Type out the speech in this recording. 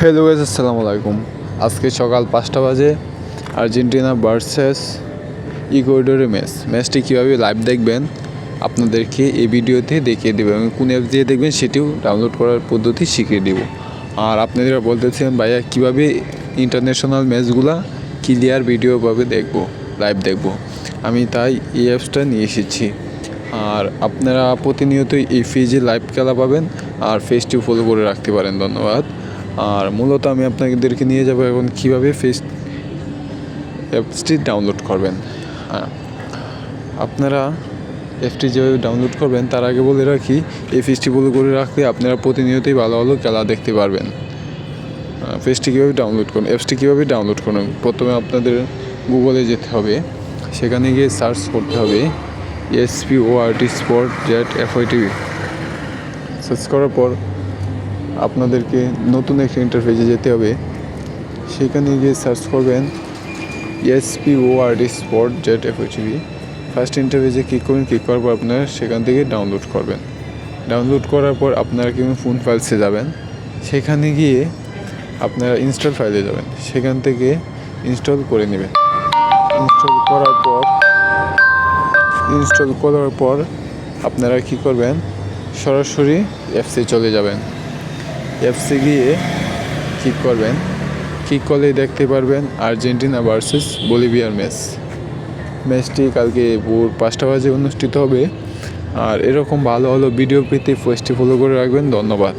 Hello guys আসসালামু আলাইকুম। আজকে সকাল পাঁচটা বাজে। আর্জেন্টিনা ভার্সেস ইকুয়েডরের ম্যাচ ম্যাচটি কীভাবে লাইভ দেখবেন, আপনাদেরকে এই ভিডিওতে দেখিয়ে দেবো এবং কোন অ্যাপ দিয়ে দেখবেন সেটিও ডাউনলোড করার পদ্ধতি শিখিয়ে দেবো। আর আপনারা বলতেছেন ভাইয়া, কীভাবে ইন্টারন্যাশনাল ম্যাচগুলা ক্লিয়ার ভিডিওভাবে দেখব লাইভ দেখব? আমি তাই এই অ্যাপসটা নিয়ে এসেছি। আর আপনারা প্রতিনিয়তই এই ফেজে লাইভ খেলা পাবেন। আর ফেসটি ফলো করে রাখতে পারেন। ধন্যবাদ। আর মূলত আমি আপনাদেরকে নিয়ে যাব এখন কীভাবে ফেস অ্যাপসটি ডাউনলোড করবেন। হ্যাঁ। আপনারা অ্যাপটি যেভাবে ডাউনলোড করবেন, তার আগে বলে রাখি, এই ফেসটি ফলো করে রাখলে আপনারা প্রতিনিয়তই ভালো ভালো খেলা দেখতে পারবেন। ফেসটি কীভাবে ডাউনলোড করুন অ্যাপসটি কীভাবে ডাউনলোড করুন, প্রথমে আপনাদের গুগলে যেতে হবে, সেখানে গিয়ে সার্চ করতে হবে S P O R T sport Z F I TV search করার পর আপনাদেরকে নতুন একটা ইন্টারফেসে যেতে হবে। সেখানে গিয়ে সার্চ করবেন S P R T sport Z TV first ইন্টারফেসে ক্লিক করবেন ক্লিক করার পর আপনারা সেখান থেকে ডাউনলোড করবেন। ডাউনলোড করার পর আপনারা কিন্তু ফোন ফাইলসে যাবেন। সেখানে গিয়ে আপনারা ইনস্টল ফাইলে যাবেন। সেখান থেকে ইনস্টল করে নেবেন। ইনস্টল করার পর ইনস্টল করার পর আপনারা কি করবেন? সরাসরি অ্যাপসে চলে যাবেন। অ্যাপসে গিয়ে ক্লিক করবেন। ক্লিক করলেই দেখতে পারবেন আর্জেন্টিনা ভার্সেস বলিভিয়ার ম্যাচ ম্যাচটি কালকে ভোর পাঁচটা বাজে অনুষ্ঠিত হবে। আর এরকম ভালো ভালো ভিডিও পেতে পোস্টটি ফলো করে রাখবেন। ধন্যবাদ।